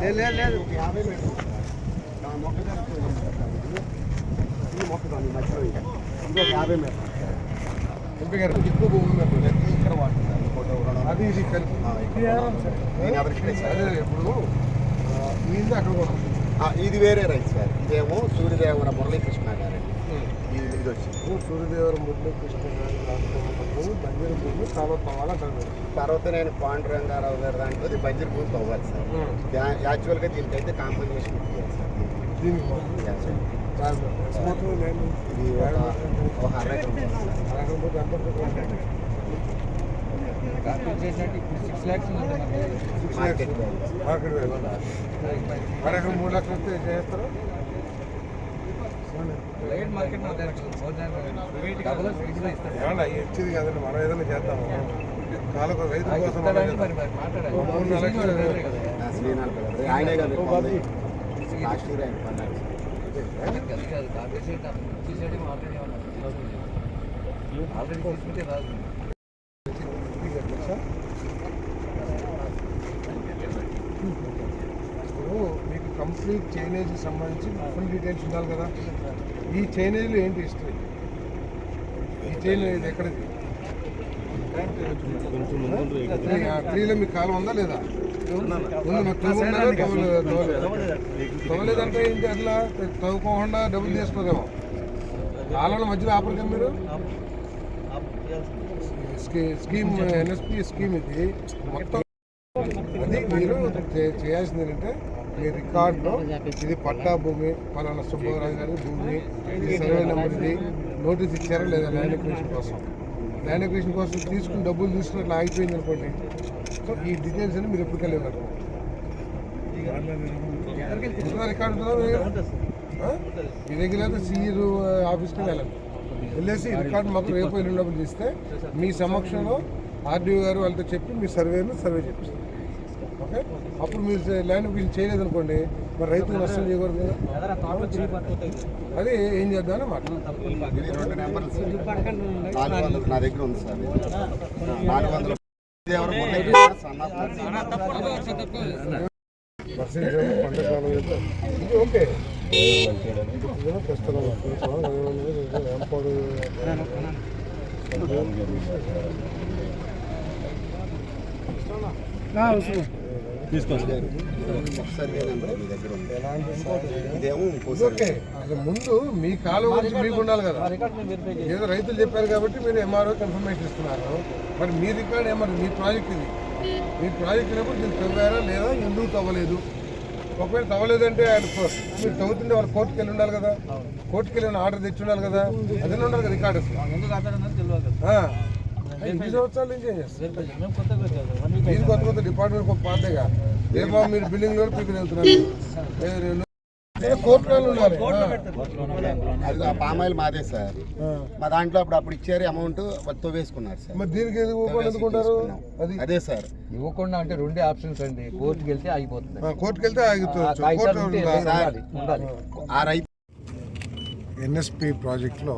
లేదు లేదు లేదు. యాభై మొక్కజొన్న ఈ మొక్కజొన్న మధ్యలో ఇంకా. ఇంకొక యాభై మీటర్లు ఎంపీ గారు ఎక్కువ భూమి లేదు. ఇక్కడ వాడుతున్నారు ఫోటో అది ఇది కలిపి ఇక్కడే సార్. ఆ, మీది అక్కడ కూడా? ఇది వేరే రైతు సార్. ఇదేమో సూర్యదేవర మురళీకృష్ణ గారండి ఇది వచ్చింది సూర్యదేవర మురళీ కృష్ణ గారి రాష్ట్రంలో భూమి బంజరు భూమి చాలా తవ్వాలంటారు తర్వాత నేను పాండురంగారావు గారు దాంట్లో బంజరు భూమి తవ్వాలి సార్. యాక్చువల్గా దీనికైతే కాంపెన్సేషన్ ఇవ్వాలి సార్. దీనికి సార్. మొత్తం నేను ఇది ఒక? Six lakhs market. మార్కెట్ మూడు లక్షలు వస్తే చేస్తారా? ఇచ్చేది కదండి మనం ఏదైనా చేద్దాము. కాలకు రైతు కోసం మూడు ఆయనే కదా. లాస్ట్ ఇయర్ ఆయన కొన్నారు ఆల్రెడీ తీసుకుంటే రాదు. మీకు చైనేజ్ సంబంధించి ఫుల్ డీటెయిల్స్ ఉండాలి కదా. ఈ చైనేజ్లో ఏంటి హిస్టరీ? ఈ చైనేజ్ ఇది ఎక్కడిది? త్రీ- త్రీలో మీకు కాలం ఉందా లేదా? ఉంది? తవ్వలేదంటే ఏంటి అట్లా? తవ్వుకోకుండా డబ్బులు తీసుకోదేమో కాలంలో మధ్యలో ఆపరికం మీరు? స్కీమ్ ఎన్ఎస్పి స్కీమ్ ఇది. మొత్తం అది మీరు చే- చేయాల్సింది ఏంటంటే మీ రికార్డులో ఇది పట్టా భూమి పలానా సుబ్బారావు గారి భూమి ఇది సర్వే నెంబర్ ఇది నోటీస్ ఇచ్చారా లేదా ల్యాండ్ ఎక్విజిషన్ కోసం ల్యాండ్ ఎక్విజిషన్ కోసం తీసుకుని డబ్బులు తీసుకున్నట్లు ఆగిపోయింది అనుకోండి సో ఈ డీటెయిల్స్ అని మీరు ఎప్పటికీ వెళ్ళారు రికార్డు మీ దగ్గర? ఆ? ఆఫీస్కి వెళ్ళాలి వెళ్ళేసి రికార్డు మాకు రేపు ఎల్లుండప్పుడు తీస్తే మీ సమక్షంలో ఆర్డీఓ గారు వాళ్ళతో చెప్పి మీ సర్వేను సర్వే చేపిస్తారు ఓకే. అప్పుడు మీరు ల్యాండ్ వీళ్ళు చేయలేదు అనుకోండి మరి రైతులు నష్టం చేయకూడదు. కదా అది ఏం చేద్దామని మాట. ఇది రెండు నెంబర్లు సార్. నాలుగు వందలు నా దగ్గర ఉంది సార్. నాలుగు వందలు. ఇది ఓకే. అసలు ముందు మీ కాలం గురించి మీకు ఉండాలి కదా. ఏదో రైతులు చెప్పారు కాబట్టి మీరు ఎంఆర్ఓ ఇన్ఫర్మేషన్ ఇస్తున్నారు. మరి మీ రికార్డ్ ఏమన్నారు మీ ప్రాజెక్ట్ ఇది? మీ ప్రాజెక్ట్ అయినప్పుడు దీన్ని తవ్వారా లేదా ఎందుకు తవ్వలేదు? ఒకవేళ తవ్వలేదంటే ఆయన మీరు తవ్వుతుంటే వాళ్ళు కోర్టుకి వెళ్ళి ఉండాలి కదా. కోర్టుకి వెళ్ళి ఆర్డర్ తెచ్చి ఉండాలి కదా. అదే ఉండాలి కదా రికార్డ్. ఎన్ని సంవత్సరాల నుంచి మీరు కొత్త కొత్త డిపార్ట్మెంట్ ఒక పాతేగా ఏమో మీరు బిల్డింగ్లో పీకి వెళ్తున్నారు. ఆ. అది ఆ పామాయిల్ మాదే సార్. మా దాంట్లో అప్పుడు అప్పుడు ఇచ్చారు అమౌంట్ వాళ్ళతో వేసుకున్నారు సార్. మరి దీనికి ఎందుకుంటారు? అది అదే సార్. ఇవ్వకుండా అంటే రెండే ఆప్షన్స్ అండి. కోర్టుకి వెళ్తే అయిపోతుంది ఆ, కోర్టుకి వెళ్తే ఆ ఆగుతుంది కాగితాలు కోర్టు ఉంటే ఉండాలి. ఉండాలి. ఉండాలి. ఆ రైతు ఎన్ఎస్పి ప్రాజెక్టులో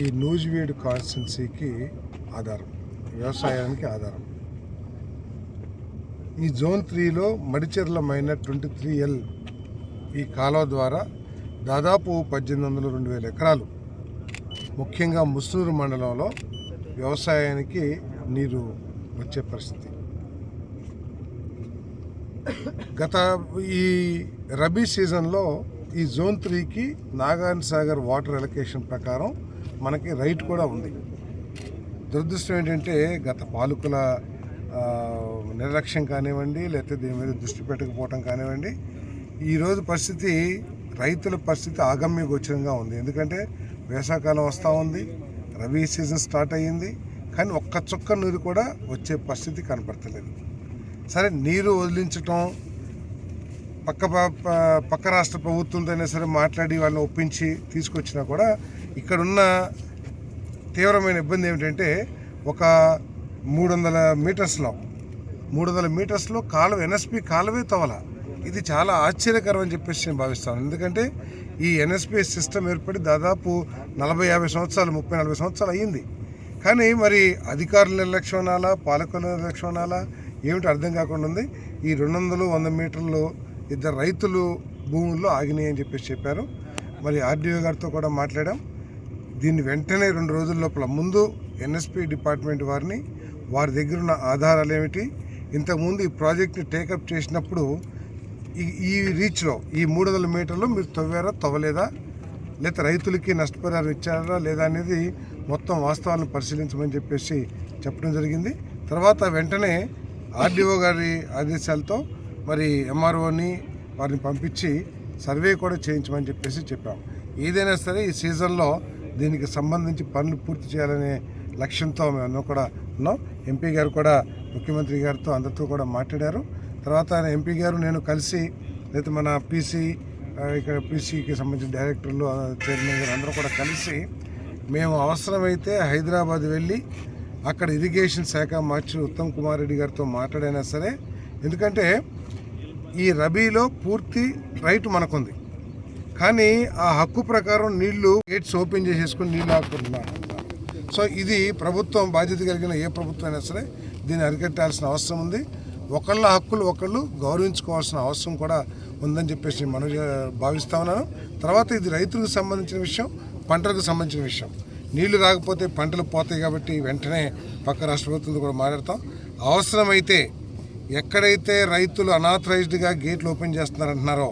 ఈ నూజివీడు కాన్స్టిట్యున్సీకి ఆధారం వ్యవసాయానికి ఆధారం. ఈ జోన్ త్రీలో మడిచెర్లమైన ట్వంటీ త్రీ ఎల్ ఈ కాలువ ద్వారా దాదాపు పద్దెనిమిది వందల రెండు వేల ఎకరాలు ముఖ్యంగా ముస్నూరు మండలంలో వ్యవసాయానికి నీరు వచ్చే పరిస్థితి. గత ఈ రబీ సీజన్లో ఈ జోన్ త్రీకి నాగార్జున సాగర్ వాటర్ ఎలకేషన్ ప్రకారం మనకి రైట్ కూడా ఉంది. దురదృష్టం ఏంటంటే గత పాలకుల నిర్లక్ష్యం కానివ్వండి లేకపోతే దీని మీద దృష్టి పెట్టకపోవటం కానివ్వండి ఈరోజు పరిస్థితి రైతుల పరిస్థితి ఆగమ్య గోచరంగా ఉంది. ఎందుకంటే వేసవకాలం వస్తూ ఉంది రబీ సీజన్ స్టార్ట్ అయ్యింది కానీ ఒక్క చుక్క నీరు కూడా వచ్చే పరిస్థితి కనపడతలేదు. సరే నీరు వదిలించటం పక్క ప- పక్క రాష్ట్ర ప్రభుత్వంతోనే సరే మాట్లాడి వాళ్ళని ఒప్పించి తీసుకొచ్చినా కూడా ఇక్కడున్న తీవ్రమైన ఇబ్బంది ఏమిటంటే ఒక మూడు వందల మీటర్స్లో మూడు వందల మీటర్స్లో కాలువ ఎన్ఎస్పి కాలువే తవల. ఇది చాలా ఆశ్చర్యకరం అని చెప్పేసి నేను భావిస్తాను. ఎందుకంటే ఈ ఎన్ఎస్పి సిస్టమ్ ఏర్పడి దాదాపు నలభై యాభై సంవత్సరాలు ముప్పై నలభై సంవత్సరాలు అయ్యింది. కానీ మరి అధికారుల నిర్లక్ష్యం అనాలా పాలకుల నిర్లక్ష్యం అనాలా? ఏమిటి అర్థం కాకుండా ఉంది? ఈ రెండు వందలు వంద మీటర్లు ఇద్దరు రైతులు భూముల్లో ఆగినాయి అని చెప్పేసి చెప్పారు. మరి ఆర్డీఓ గారితో కూడా మాట్లాడాం. దీన్ని వెంటనే రెండు రోజుల లోపల ముందు ఎన్ఎస్పి డిపార్ట్మెంట్ వారిని వారి దగ్గర ఉన్న ఆధారాలు ఏమిటి ఇంతకుముందు ఈ ప్రాజెక్ట్ని టేకప్ చేసినప్పుడు ఈ ఈ రీచ్లో ఈ మూడు వందల మీటర్లు మీరు తవ్వారా తవ్వలేదా లేదా రైతులకి నష్టపరిహారం ఇచ్చారా లేదా అనేది మొత్తం వాస్తవాలను పరిశీలించమని చెప్పేసి చెప్పడం జరిగింది. తర్వాత వెంటనే ఆర్డీఓ గారి ఆదేశాలతో మరి ఎంఆర్ఓని వారిని పంపించి సర్వే కూడా చేయించమని చెప్పేసి చెప్పాం. ఏదైనా సరే ఈ సీజన్లో దీనికి సంబంధించి పనులు పూర్తి చేయాలనే లక్ష్యంతో మేము కూడా ఉన్నాం. ఎంపీ గారు కూడా ముఖ్యమంత్రి గారితో అందరితో కూడా మాట్లాడారు. తర్వాత ఆయన ఎంపీ గారు నేను కలిసి లేదా మన పీసీ ఇక్కడ పీసీకి సంబంధించిన డైరెక్టర్లు చైర్మన్ గారు అందరూ కూడా కలిసి మేము అవసరమైతే హైదరాబాద్ వెళ్ళి అక్కడ ఇరిగేషన్ శాఖ మార్చి ఉత్తమ్ కుమార్ రెడ్డి గారితో మాట్లాడైనా సరే. ఎందుకంటే ఈ రబీలో పూర్తి రైట్ మనకుంది. కానీ ఆ హక్కు ప్రకారం నీళ్ళు గేట్స్ ఓపెన్ చేసేసుకుని నీళ్ళు ఆపుకుంటున్నారు. సో ఇది ప్రభుత్వం బాధ్యత కలిగిన ఏ ప్రభుత్వం అయినా సరే దీన్ని అరికట్టాల్సిన అవసరం ఉంది. ఒకళ్ళ హక్కులు ఒకళ్ళు గౌరవించుకోవాల్సిన అవసరం కూడా ఉందని చెప్పేసి నేను మనం భావిస్తా ఉన్నాను. తర్వాత ఇది రైతులకు సంబంధించిన విషయం పంటలకు సంబంధించిన విషయం. నీళ్ళు రాకపోతే పంటలు పోతాయి కాబట్టి వెంటనే పక్క రాష్ట్ర ప్రభుత్వంతో కూడా మాట్లాడతాం. అవసరమైతే ఎక్కడైతే రైతులు అనాథరైజ్డ్గా గేట్లు ఓపెన్ చేస్తున్నారంటున్నారో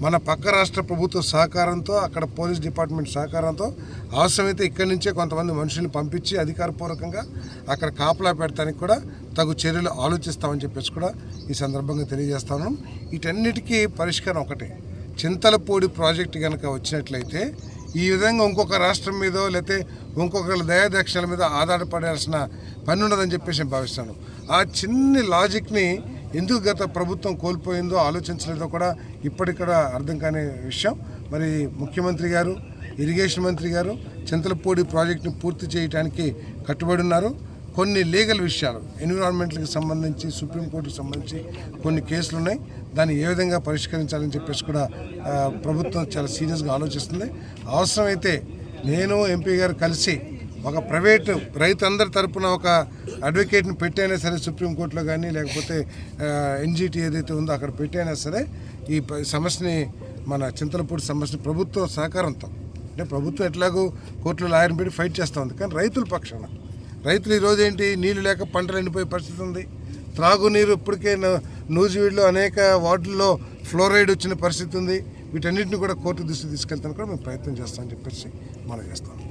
మన పక్క రాష్ట్ర ప్రభుత్వ సహకారంతో అక్కడ పోలీస్ డిపార్ట్మెంట్ సహకారంతో అవసరమైతే ఇక్కడి నుంచే కొంతమంది మనుషుల్ని పంపించి అధికారపూర్వకంగా అక్కడ కాపలా పెడతానికి కూడా తగు చర్యలు ఆలోచిస్తామని చెప్పేసి కూడా ఈ సందర్భంగా తెలియజేస్తాను. వీటన్నిటికీ పరిష్కారం ఒకటే. చింతలపూడి ప్రాజెక్టు కనుక వచ్చినట్లయితే ఈ విధంగా ఇంకొక రాష్ట్రం మీద లేకపోతే ఇంకొకరి దయాదక్షిణల మీద ఆధారపడాల్సిన పని ఉండదని చెప్పేసి నేను భావిస్తాను. ఆ చిన్ని లాజిక్ని ఎందుకు గత ప్రభుత్వం కోల్పోయిందో ఆలోచించలేదో కూడా ఇప్పటికడ అర్థం కాని విషయం. మరి ముఖ్యమంత్రి గారు ఇరిగేషన్ మంత్రి గారు చింతలపూడి ప్రాజెక్టును పూర్తి చేయడానికి కట్టుబడి ఉన్నారు. కొన్ని లీగల్ విషయాలు ఎన్విరాన్మెంట్కి సంబంధించి సుప్రీంకోర్టుకి సంబంధించి కొన్ని కేసులు ఉన్నాయి దాన్ని ఏ విధంగా పరిష్కరించాలని చెప్పేసి కూడా ప్రభుత్వం చాలా సీరియస్గా ఆలోచిస్తుంది. అవసరమైతే నేను ఎంపీ గారు కలిసి ఒక ప్రైవేటు రైతు అందరి తరపున ఒక అడ్వకేట్ని పెట్టైనా సరే సుప్రీంకోర్టులో కానీ లేకపోతే ఎన్జిటి ఏదైతే ఉందో అక్కడ పెట్టైనా సరే ఈ సమస్యని మన చింతలపూడి సమస్యని ప్రభుత్వ సహకారంతో. అంటే ప్రభుత్వం ఎట్లాగో కోర్టులో లాయర్ని పెట్టి ఫైట్ చేస్తూ ఉంది. కానీ రైతుల పక్షాన రైతులు ఈరోజు ఏంటి? నీళ్ళు లేక పంటలు ఎండిపోయే పరిస్థితి ఉంది. త్రాగునీరు ఇప్పటికే న- నూజివీడులో అనేక వార్డుల్లో ఫ్లోరైడ్ వచ్చిన పరిస్థితి ఉంది. వీటన్నిటిని కూడా కోర్టు దృష్టి తీసుకెళ్తాను కూడా మేము ప్రయత్నం చేస్తామని చెప్పేసి మనం చేస్తాం.